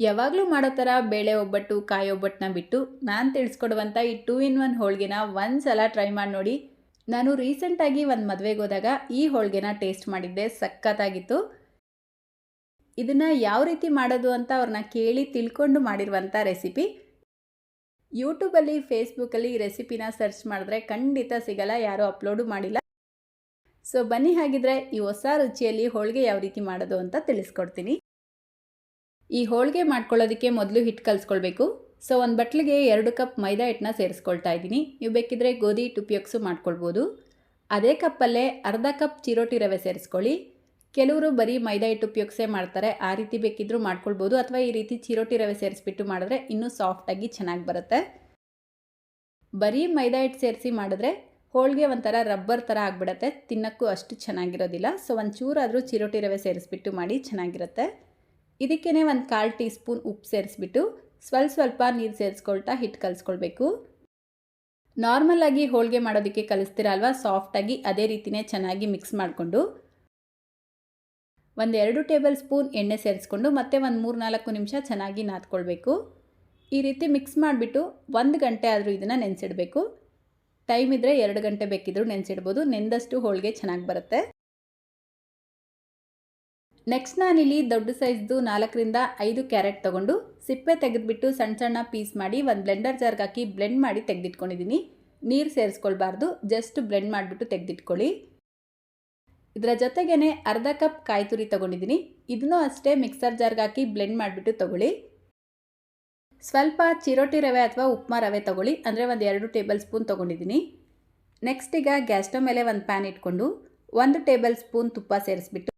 ಯಾವಾಗಲೂ ಮಾಡೋ ಥರ ಬೇಳೆ ಒಬ್ಬಟ್ಟು, ಕಾಯಿ ಒಬ್ಬಟ್ಟನ್ನ ಬಿಟ್ಟು ನಾನು ತಿಳಿಸ್ಕೊಡುವಂಥ ಈ ಟೂ ಇನ್ ಒನ್ ಹೋಳಿಗೆನ ಒಂದು ಸಲ ಟ್ರೈ ಮಾಡಿ ನೋಡಿ. ನಾನು ರೀಸೆಂಟಾಗಿ ಒಂದು ಮದುವೆಗೆ ಹೋದಾಗ ಈ ಹೋಳಿಗೆನ ಟೇಸ್ಟ್ ಮಾಡಿದ್ದೆ, ಸಖತ್ತಾಗಿತ್ತು. ಇದನ್ನು ಯಾವ ರೀತಿ ಮಾಡೋದು ಅಂತ ಅವ್ರನ್ನ ಕೇಳಿ ತಿಳ್ಕೊಂಡು ಮಾಡಿರುವಂಥ ರೆಸಿಪಿ ಯೂಟ್ಯೂಬಲ್ಲಿ ಫೇಸ್ಬುಕ್ಕಲ್ಲಿ ಈ ರೆಸಿಪಿನ ಸರ್ಚ್ ಮಾಡಿದ್ರೆ ಖಂಡಿತ ಸಿಗಲ್ಲ, ಯಾರೂ ಅಪ್ಲೋಡು ಮಾಡಿಲ್ಲ. ಸೊ ಬನ್ನಿ ಹಾಗಿದ್ರೆ ಈ ಹೊಸ ರುಚಿಯಲ್ಲಿ ಹೋಳಿಗೆ ಯಾವ ರೀತಿ ಮಾಡೋದು ಅಂತ ತಿಳಿಸ್ಕೊಡ್ತೀನಿ. ಈ ಹೋಳಿಗೆ ಮಾಡ್ಕೊಳ್ಳೋದಕ್ಕೆ ಮೊದಲು ಹಿಟ್ಟು ಕಲಿಸ್ಕೊಳ್ಬೇಕು. ಸೊ, ಒಂದು ಬಟ್ಲಿಗೆ ಎರಡು ಕಪ್ ಮೈದಾ ಹಿಟ್ಟನ್ನ ಸೇರಿಸ್ಕೊಳ್ತಾ ಇದ್ದೀನಿ. ನೀವು ಬೇಕಿದ್ರೆ ಗೋಧಿ ಹಿಟ್ಟು ಉಪಯೋಗಿಸು ಮಾಡ್ಕೊಳ್ಬೋದು. ಅದೇ ಕಪ್ಪಲ್ಲೇ ಅರ್ಧ ಕಪ್ ಚಿರೋಟಿ ರವೆ ಸೇರಿಸ್ಕೊಳ್ಳಿ. ಕೆಲವರು ಬರೀ ಮೈದಾ ಹಿಟ್ಟು ಉಪಯೋಗಿಸೇ ಮಾಡ್ತಾರೆ. ಆ ರೀತಿ ಬೇಕಿದ್ದರೂ ಮಾಡ್ಕೊಳ್ಬೋದು. ಅಥವಾ ಈ ರೀತಿ ಚಿರೋಟಿ ರವೆ ಸೇರಿಸ್ಬಿಟ್ಟು ಮಾಡಿದ್ರೆ ಇನ್ನೂ ಸಾಫ್ಟಾಗಿ ಚೆನ್ನಾಗಿ ಬರುತ್ತೆ. ಬರೀ ಮೈದಾ ಹಿಟ್ಟು ಸೇರಿಸಿ ಮಾಡಿದ್ರೆ ಹೋಳಿಗೆ ಒಂಥರ ರಬ್ಬರ್ ಥರ ಆಗಿಬಿಡತ್ತೆ. ತಿನ್ನೋಕ್ಕೂ ಅಷ್ಟು ಚೆನ್ನಾಗಿರೋದಿಲ್ಲ. ಸೊ ಒಂದು ಚೂರಾದರೂ ಚಿರೋಟಿ ರವೆ ಸೇರಿಸ್ಬಿಟ್ಟು ಮಾಡಿ ಚೆನ್ನಾಗಿರುತ್ತೆ. ಇದಕ್ಕೇ ಒಂದು ಕಾಲು ಟೀ ಸ್ಪೂನ್ ಉಪ್ಪು ಸೇರಿಸ್ಬಿಟ್ಟು ಸ್ವಲ್ಪ ಸ್ವಲ್ಪ ನೀರು ಸೇರಿಸ್ಕೊಳ್ತಾ ಹಿಟ್ಟು ಕಲಿಸ್ಕೊಳ್ಬೇಕು. ನಾರ್ಮಲಾಗಿ ಹೋಳಿಗೆ ಮಾಡೋದಕ್ಕೆ ಕಲಿಸ್ತೀರ ಅಲ್ವಾ? ಸಾಫ್ಟಾಗಿ ಅದೇ ರೀತಿಯೇ ಚೆನ್ನಾಗಿ ಮಿಕ್ಸ್ ಮಾಡಿಕೊಂಡು. ಒಂದು ಎರಡು ಟೇಬಲ್ ಸ್ಪೂನ್ ಎಣ್ಣೆ ಸೇರಿಸ್ಕೊಂಡು ಮತ್ತೆ ಒಂದು ಮೂರು ನಾಲ್ಕು ನಿಮಿಷ ಚೆನ್ನಾಗಿ ನಾದ್ಕೊಳ್ಬೇಕು. ಈ ರೀತಿ ಮಿಕ್ಸ್ ಮಾಡಿಬಿಟ್ಟು ಒಂದು ಗಂಟೆ ಆದರೂ ಇದನ್ನು ನೆನೆಸಿಡಬೇಕು. ಟೈಮ್ ಇದ್ದರೆ ಎರಡು ಗಂಟೆ ಬೇಕಿದ್ರೂ ನೆನೆಸಿಡ್ಬೋದು. ನೆಂದಷ್ಟು ಹೋಳಿಗೆ ಚೆನ್ನಾಗಿ ಬರುತ್ತೆ. ನೆಕ್ಸ್ಟ್ ನಾನಿಲ್ಲಿ ದೊಡ್ಡ ಸೈಜ್ದು ನಾಲ್ಕರಿಂದ ಐದು ಕ್ಯಾರೆಟ್ ತೊಗೊಂಡು ಸಿಪ್ಪೆ ತೆಗೆದುಬಿಟ್ಟು ಸಣ್ಣ ಸಣ್ಣ ಪೀಸ್ ಮಾಡಿ ಒಂದು ಬ್ಲೆಂಡರ್ ಜಾರ್ಗೆ ಹಾಕಿ ಬ್ಲೆಂಡ್ ಮಾಡಿ ತೆಗೆದಿಟ್ಕೊಂಡಿದ್ದೀನಿ ನೀರು ಸೇರಿಸ್ಕೊಳ್ಬಾರ್ದು, ಜಸ್ಟ್ ಬ್ಲೆಂಡ್ ಮಾಡಿಬಿಟ್ಟು ತೆಗೆದಿಟ್ಕೊಳ್ಳಿ. ಇದರ ಜೊತೆಗೇ ಅರ್ಧ ಕಪ್ ಕಾಯಿ ತುರಿ ತೊಗೊಂಡಿದ್ದೀನಿ ಇದನ್ನೂ ಅಷ್ಟೇ ಮಿಕ್ಸರ್ ಜಾರ್ಗೆ ಹಾಕಿ ಬ್ಲೆಂಡ್ ಮಾಡಿಬಿಟ್ಟು ತೊಗೊಳ್ಳಿ. ಸ್ವಲ್ಪ ಚಿರೋಟಿ ರವೆ ಅಥವಾ ಉಪ್ಮಾ ರವೆ ತೊಗೊಳ್ಳಿ, ಅಂದರೆ ಒಂದು ಎರಡು ಟೇಬಲ್ ಸ್ಪೂನ್ ತೊಗೊಂಡಿದ್ದೀನಿ ನೆಕ್ಸ್ಟ್ ಈಗ ಗ್ಯಾಸ್ ಮೇಲೆ ಒಂದು ಪ್ಯಾನ್ ಇಟ್ಕೊಂಡು ಒಂದು ಟೇಬಲ್ ಸ್ಪೂನ್ ತುಪ್ಪ ಸೇರಿಸ್ಬಿಟ್ಟು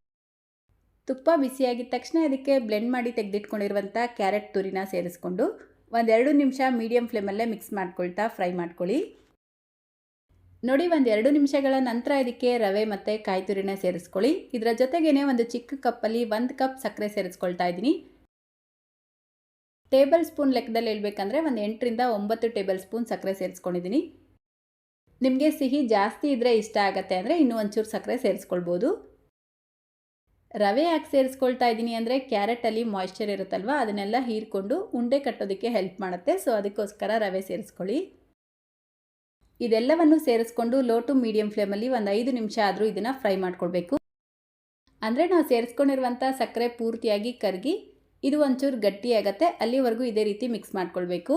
ತುಪ್ಪ ಬಿಸಿಯಾಗಿದ ತಕ್ಷಣ ಅದಕ್ಕೆ ಬ್ಲೆಂಡ್ ಮಾಡಿ ತೆಗೆದಿಟ್ಕೊಂಡಿರುವಂಥ ಕ್ಯಾರೆಟ್ ತುರಿನ ಸೇರಿಸ್ಕೊಂಡು ಒಂದೆರಡು ನಿಮಿಷ ಮೀಡಿಯಂ ಫ್ಲೇಮಲ್ಲೇ ಮಿಕ್ಸ್ ಮಾಡ್ಕೊಳ್ತಾ ಫ್ರೈ ಮಾಡ್ಕೊಳ್ಳಿ. ನೋಡಿ ಒಂದು ಎರಡು ನಿಮಿಷಗಳ ನಂತರ ಇದಕ್ಕೆ ರವೆ ಮತ್ತು ಕಾಯಿ ತುರಿನ ಸೇರಿಸ್ಕೊಳ್ಳಿ. ಇದರ ಜೊತೆಗೇ ಒಂದು ಚಿಕ್ಕ ಕಪ್ಪಲ್ಲಿ ಒಂದು ಕಪ್ ಸಕ್ಕರೆ ಸೇರಿಸ್ಕೊಳ್ತಾ ಇದ್ದೀನಿ. ಟೇಬಲ್ ಸ್ಪೂನ್ ಲೆಕ್ಕದಲ್ಲಿ ಹೇಳ್ಬೇಕಂದ್ರೆ ಒಂದು ಎಂಟರಿಂದ ಒಂಬತ್ತು ಟೇಬಲ್ ಸ್ಪೂನ್ ಸಕ್ಕರೆ ಸೇರಿಸ್ಕೊಂಡಿದ್ದೀನಿ. ನಿಮಗೆ ಸಿಹಿ ಜಾಸ್ತಿ ಇದ್ದರೆ ಇಷ್ಟ ಆಗುತ್ತೆ ಅಂದರೆ ಇನ್ನೂ ಒಂಚೂರು ಸಕ್ಕರೆ ಸೇರಿಸ್ಕೊಳ್ಬೋದು. ರವೆ ಯಾಕೆ ಸೇರಿಸ್ಕೊಳ್ತಾ ಇದ್ದೀನಿ ಅಂದರೆ ಕ್ಯಾರೆಟಲ್ಲಿ ಮಾಯ್ಶ್ಚರ್ ಇರುತ್ತಲ್ವ, ಅದನ್ನೆಲ್ಲ ಹೀರ್ಕೊಂಡು ಉಂಡೆ ಕಟ್ಟೋದಕ್ಕೆ ಹೆಲ್ಪ್ ಮಾಡುತ್ತೆ. ಸೊ ಅದಕ್ಕೋಸ್ಕರ ರವೆ ಸೇರಿಸ್ಕೊಳ್ಳಿ. ಇದೆಲ್ಲವನ್ನು ಸೇರಿಸ್ಕೊಂಡು ಲೋ ಟು ಮೀಡಿಯಂ ಫ್ಲೇಮಲ್ಲಿ ಒಂದು ಐದು ನಿಮಿಷ ಆದರೂ ಇದನ್ನು ಫ್ರೈ ಮಾಡ್ಕೊಳ್ಬೇಕು. ಅಂದರೆ ನಾವು ಸೇರಿಸ್ಕೊಂಡಿರುವಂಥ ಸಕ್ಕರೆ ಪೂರ್ತಿಯಾಗಿ ಕರಗಿ, ಇದು ಒಂಚೂರು ಗಟ್ಟಿಯಾಗತ್ತೆ ಅಲ್ಲಿವರೆಗೂ ಇದೇ ರೀತಿ ಮಿಕ್ಸ್ ಮಾಡ್ಕೊಳ್ಬೇಕು.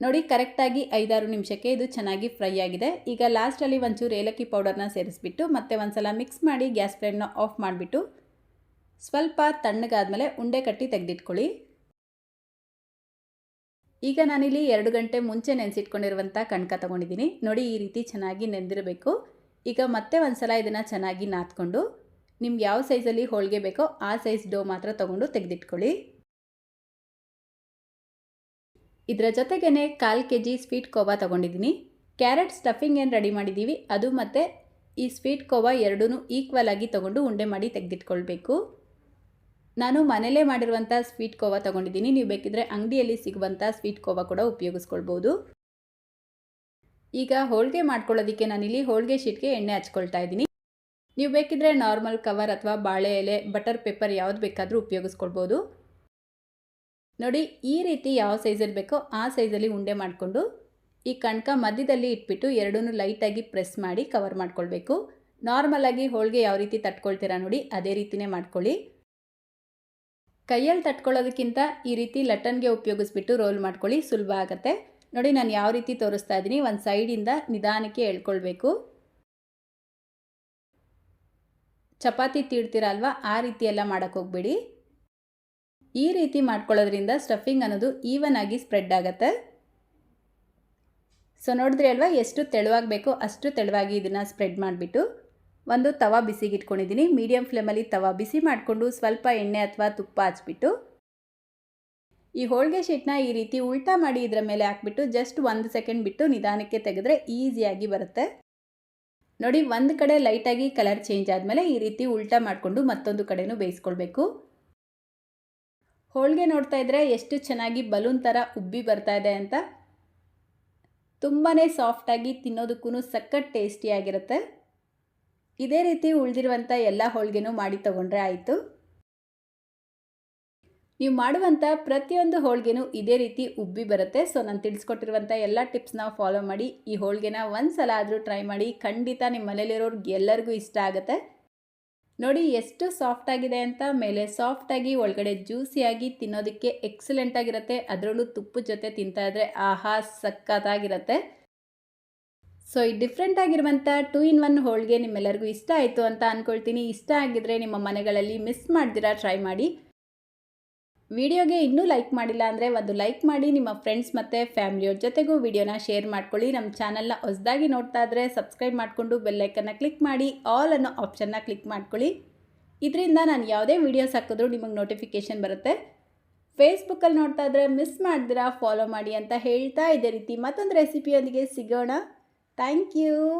ನೋಡಿ ಕರೆಕ್ಟಾಗಿ ಐದಾರು ನಿಮಿಷಕ್ಕೆ ಇದು ಚೆನ್ನಾಗಿ ಫ್ರೈ ಆಗಿದೆ. ಈಗ ಲಾಸ್ಟಲ್ಲಿ ಒಂಚೂರು ಏಲಕ್ಕಿ ಪೌಡರ್ನ ಸೇರಿಸ್ಬಿಟ್ಟು ಮತ್ತೆ ಒಂದು ಸಲ ಮಿಕ್ಸ್ ಮಾಡಿ ಗ್ಯಾಸ್ ಫ್ಲೇಮ್ನ ಆಫ್ ಮಾಡಿಬಿಟ್ಟು ಸ್ವಲ್ಪ ತಣ್ಣಗಾದ್ಮೇಲೆ ಉಂಡೆ ಕಟ್ಟಿ ತೆಗೆದಿಟ್ಕೊಳ್ಳಿ. ಈಗ ನಾನಿಲ್ಲಿ ಎರಡು ಗಂಟೆ ಮುಂಚೆ ನೆನೆಸಿಟ್ಕೊಂಡಿರುವಂಥ ಕಣ್ಕ ತೊಗೊಂಡಿದ್ದೀನಿ. ನೋಡಿ ಈ ರೀತಿ ಚೆನ್ನಾಗಿ ನೆಂದಿರಬೇಕು. ಈಗ ಮತ್ತೆ ಒಂದ್ಸಲ ಇದನ್ನು ಚೆನ್ನಾಗಿ ನಾದ್ಕೊಂಡು ನಿಮ್ಗೆ ಯಾವ ಸೈಜಲ್ಲಿ ಹೋಳಿಗೆ ಬೇಕೋ ಆ ಸೈಜ್ ಡೋ ಮಾತ್ರ ತೊಗೊಂಡು ತೆಗೆದಿಟ್ಕೊಳ್ಳಿ. ಇದರ ಜೊತೆಗೇ ಕಾಲು ಕೆ ಜಿ ಸ್ವೀಟ್ ಕೋವಾ ತೊಗೊಂಡಿದ್ದೀನಿ. ಕ್ಯಾರೆಟ್ ಸ್ಟಫಿಂಗ್ ಏನು ರೆಡಿ ಮಾಡಿದ್ದೀವಿ, ಅದು ಮತ್ತು ಈ ಸ್ವೀಟ್ ಕೋವಾ ಎರಡೂ ಈಕ್ವಲ್ ಆಗಿ ತೊಗೊಂಡು ಉಂಡೆ ಮಾಡಿ ತೆಗೆದಿಟ್ಕೊಳ್ಬೇಕು. ನಾನು ಮನೇಲೇ ಮಾಡಿರುವಂಥ ಸ್ವೀಟ್ ಕೋವಾ ತೊಗೊಂಡಿದ್ದೀನಿ. ನೀವು ಬೇಕಿದ್ರೆ ಅಂಗಡಿಯಲ್ಲಿ ಸಿಗುವಂಥ ಸ್ವೀಟ್ ಕೋವಾ ಕೂಡ ಉಪಯೋಗಿಸ್ಕೊಳ್ಬೋದು. ಈಗ ಹೋಳಿಗೆ ಮಾಡ್ಕೊಳ್ಳೋದಕ್ಕೆ ನಾನಿಲ್ಲಿ ಹೋಳಿಗೆ ಶೀಟ್ಗೆ ಎಣ್ಣೆ ಹಚ್ಕೊಳ್ತಾ ಇದ್ದೀನಿ. ನೀವು ಬೇಕಿದ್ರೆ ನಾರ್ಮಲ್ ಕವರ್ ಅಥವಾ ಬಾಳೆ ಎಲೆ, ಬಟರ್ ಪೇಪರ್ ಯಾವ್ದು ಬೇಕಾದರೂ ಉಪಯೋಗಿಸ್ಕೊಳ್ಬೋದು. ನೋಡಿ, ಈ ರೀತಿ ಯಾವ ಸೈಜಲ್ಲಿ ಬೇಕೋ ಆ ಸೈಜಲ್ಲಿ ಉಂಡೆ ಮಾಡಿಕೊಂಡು ಈ ಕಣಕ ಮಧ್ಯದಲ್ಲಿ ಇಟ್ಬಿಟ್ಟು ಎರಡೂ ಲೈಟಾಗಿ ಪ್ರೆಸ್ ಮಾಡಿ ಕವರ್ ಮಾಡ್ಕೊಳ್ಬೇಕು. ನಾರ್ಮಲಾಗಿ ಹೋಳಿಗೆ ಯಾವ ರೀತಿ ತಟ್ಕೊಳ್ತೀರಾ ನೋಡಿ, ಅದೇ ರೀತಿಯೇ ಮಾಡ್ಕೊಳ್ಳಿ. ಕೈಯಲ್ಲಿ ತಟ್ಕೊಳ್ಳೋದಕ್ಕಿಂತ ಈ ರೀತಿ ಲಟನ್ಗೆ ಉಪಯೋಗಿಸ್ಬಿಟ್ಟು ರೋಲ್ ಮಾಡ್ಕೊಳ್ಳಿ, ಸುಲಭ ಆಗುತ್ತೆ. ನೋಡಿ, ನಾನು ಯಾವ ರೀತಿ ತೋರಿಸ್ತಾ ಇದ್ದೀನಿ. ಒಂದು ಸೈಡಿಂದ ನಿಧಾನಕ್ಕೆ ಎಳ್ಕೊಳ್ಬೇಕು. ಚಪಾತಿ ತೀಡ್ತೀರಲ್ವ, ಆ ರೀತಿ ಎಲ್ಲ ಹೋಗ್ಬೇಡಿ. ಈ ರೀತಿ ಮಾಡ್ಕೊಳ್ಳೋದ್ರಿಂದ ಸ್ಟಫಿಂಗ್ ಅನ್ನೋದು ಈವನ್ ಆಗಿ ಸ್ಪ್ರೆಡ್ ಆಗುತ್ತೆ. ಸೊ, ನೋಡಿದ್ರಿ ಅಲ್ವಾ, ಎಷ್ಟು ತೆಳುವಾಗಬೇಕೋ, ಅಷ್ಟು ತೆಳುವಾಗಿ ಇದನ್ನು ಸ್ಪ್ರೆಡ್ ಮಾಡಿಬಿಟ್ಟು. ಒಂದು ತವಾ ಬಿಸಿಗೆ ಇಟ್ಕೊಂಡಿದ್ದೀನಿ ಮೀಡಿಯಮ್ ಫ್ಲೇಮಲ್ಲಿ ತವಾ ಬಿಸಿ ಮಾಡಿಕೊಂಡು ಸ್ವಲ್ಪ ಎಣ್ಣೆ ಅಥವಾ ತುಪ್ಪ ಹಚ್ಬಿಟ್ಟು ಈ ಹೋಳಿಗೆ ಶೀಟ್ನ ಈ ರೀತಿ ಉಲ್ಟಾ ಮಾಡಿ ಇದರ ಮೇಲೆ ಹಾಕ್ಬಿಟ್ಟು ಜಸ್ಟ್ ಒಂದು ಸೆಕೆಂಡ್ ಬಿಟ್ಟು ನಿಧಾನಕ್ಕೆ ತೆಗೆದ್ರೆ ಈಸಿಯಾಗಿ ಬರುತ್ತೆ. ನೋಡಿ, ಒಂದು ಕಡೆ ಲೈಟಾಗಿ ಕಲರ್ ಚೇಂಜ್ ಆದಮೇಲೆ ಈ ರೀತಿ ಉಲ್ಟಾ ಮಾಡಿಕೊಂಡು ಮತ್ತೊಂದು ಕಡೆನೂ ಬೇಯಿಸ್ಕೊಳ್ಬೇಕು. ಹೋಳಿಗೆ ನೋಡ್ತಾ ಇದ್ರೆ ಎಷ್ಟು ಚೆನ್ನಾಗಿ ಬಲೂನ್ ಥರ ಉಬ್ಬಿ ಬರ್ತಾ ಇದೆ ಅಂತ ತುಂಬಾ ಸಾಫ್ಟಾಗಿ ತಿನ್ನೋದಕ್ಕೂ ಸಖತ್ ಟೇಸ್ಟಿಯಾಗಿರುತ್ತೆ ಇದೇ ರೀತಿ ಉಳಿದಿರುವಂಥ ಎಲ್ಲ ಹೋಳಿಗೆನೂ ಮಾಡಿ ತಗೊಂಡ್ರೆ ಆಯಿತು. ನೀವು ಮಾಡುವಂಥ ಪ್ರತಿಯೊಂದು ಹೋಳಿಗೆನೂ ಇದೇ ರೀತಿ ಉಬ್ಬಿ ಬರುತ್ತೆ. ಸೊ, ನಾನು ತಿಳಿಸ್ಕೊಟ್ಟಿರುವಂಥ ಎಲ್ಲ ಟಿಪ್ಸ್ನ ಫಾಲೋ ಮಾಡಿ, ಈ ಹೋಳಿಗೆನ ಒಂದು ಸಲ ಆದರೂ ಟ್ರೈ ಮಾಡಿ, ಖಂಡಿತ ನಿಮ್ಮ ಮನೇಲಿರೋರ್ಗೆ ಎಲ್ಲರಿಗೂ ಇಷ್ಟ ಆಗುತ್ತೆ. ನೋಡಿ, ಎಷ್ಟು ಸಾಫ್ಟ್ ಆಗಿದೆ ಅಂತ, ಮೇಲೆ ಸಾಫ್ಟಾಗಿ ಒಳಗಡೆ ಜ್ಯೂಸಿಯಾಗಿ ತಿನ್ನೋದಕ್ಕೆ ಎಕ್ಸಲೆಂಟ್ ಆಗಿರುತ್ತೆ. ಅದರಲ್ಲೂ ತುಪ್ಪದ ಜೊತೆ ತಿಂತಾ ಇದ್ರೆ ಆಹಾ ಸಖತ್ತಾಗಿರುತ್ತೆ. ಸೊ ಈ ಡಿಫ್ರೆಂಟ್ ಆಗಿರುವಂಥ ಟೂ ಇನ್ ಒನ್ ಹೋಳಿಗೆ ನಿಮ್ಮೆಲ್ಲರಿಗೂ ಇಷ್ಟ ಆಯಿತು ಅಂತ ಅಂದ್ಕೊಳ್ತೀನಿ ಇಷ್ಟ ಆಗಿದ್ರೆ ನಿಮ್ಮ ಮನೆಗಳಲ್ಲಿ ಮಿಸ್ ಮಾಡ್ದಿರಾ ಟ್ರೈ ಮಾಡಿ. ವಿಡಿಯೋಗೆ ಇನ್ನೂ ಲೈಕ್ ಮಾಡಿಲ್ಲ ಅಂದರೆ ಒಂದು ಲೈಕ್ ಮಾಡಿ. ನಿಮ್ಮ ಫ್ರೆಂಡ್ಸ್ ಮತ್ತು ಫ್ಯಾಮಿಲಿಯವ್ರ ಜೊತೆಗೂ ವಿಡಿಯೋನ ಶೇರ್ ಮಾಡ್ಕೊಳ್ಳಿ. ನಮ್ಮ ಚಾನಲ್ನ ಹೊಸದಾಗಿ ನೋಡ್ತಾ ಇದ್ರೆ ಸಬ್ಸ್ಕ್ರೈಬ್ ಮಾಡಿಕೊಂಡು ಬೆಲ್ಲೈಕನ್ನ ಕ್ಲಿಕ್ ಮಾಡಿ. ಆಲ್ ಅನ್ನೋ ಆಪ್ಷನ್ನ ಕ್ಲಿಕ್ ಮಾಡ್ಕೊಳ್ಳಿ. ಇದರಿಂದ ನಾನು ಯಾವುದೇ ವೀಡಿಯೋಸ್ ಹಾಕಿದ್ರೂ ನಿಮಗೆ ನೋಟಿಫಿಕೇಷನ್ ಬರುತ್ತೆ. ಫೇಸ್ಬುಕ್ಕಲ್ಲಿ ನೋಡ್ತಾ ಇದ್ರೆ ಮಿಸ್ ಮಾಡ್ದಿರಾ ಫಾಲೋ ಮಾಡಿ ಅಂತ ಹೇಳ್ತಾ ಇದೇ ರೀತಿ ಮತ್ತೊಂದು ರೆಸಿಪಿಯೊಂದಿಗೆ ಸಿಗೋಣ. Thank you.